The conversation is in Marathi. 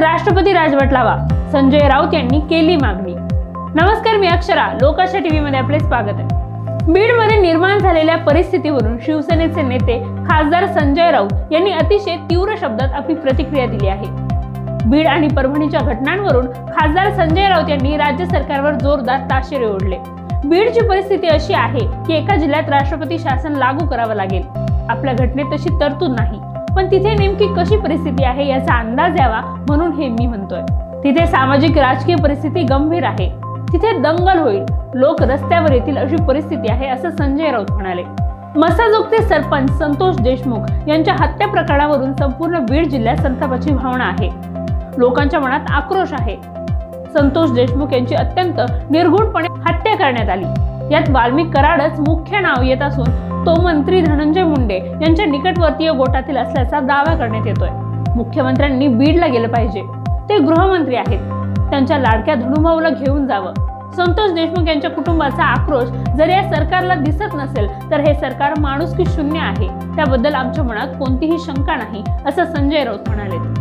राष्ट्रपती राजवट लावा. संजय राऊत यांनी केली मागणी. नमस्कार मी अक्षरा. लोकाशा टीव्ही मध्ये आपले स्वागत आहे. बीडमध्ये निर्माण झालेल्या परिस्थितीवरून शिवसेनेचे नेते खासदार संजय राऊत यांनी अतिशय तीव्र शब्दात आपली प्रतिक्रिया दिली आहे. बीड आणि परभणीच्या घटनांवरून खासदार संजय राऊत यांनी राज्य सरकारवर जोरदार ताशेरे ओढले. बीडची परिस्थिती अशी आहे की एका जिल्ह्यात राष्ट्रपती शासन लागू करावं लागेल. आपल्या घटनेत तशी तरतूद नाही. पण तिथे नेमकी कशी परिस्थिती आहे याचा अंदाज यावा म्हणून हे मी म्हणतोय. तिथे सामाजिक राजकीय परिस्थिती गंभीर आहे. तिथे दंगल होईल. लोक रस्त्यावर येतील अशी परिस्थिती आहे असं संजय राऊत म्हणाले. मसाजोगचे सरपंच संतोष देशमुख यांच्या हत्या प्रकरणावरून संपूर्ण बीड जिल्ह्यात संतापाची भावना आहे. लोकांच्या मनात आक्रोश आहे. संतोष देशमुख यांची अत्यंत निर्घुणपणे हत्या करण्यात आली. यात वाल्मिक कराडच मुख्य नाव येत असून तो मंत्री धनंजय मुंडे यांच्या निकटवर्तीय गोटातील असल्याचा दावा करण्यात येतोय. मुख्यमंत्र्यांनी बीडला गेलं पाहिजे. ते गृहमंत्री आहेत. त्यांच्या लाडक्या धनुभाऊला घेऊन जावं. संतोष देशमुख यांच्या कुटुंबाचा आक्रोश जर या सरकारला दिसत नसेल तर हे सरकार माणुसकी शून्य आहे. त्याबद्दल आमच्या मनात कोणतीही शंका नाही असं संजय राऊत म्हणाले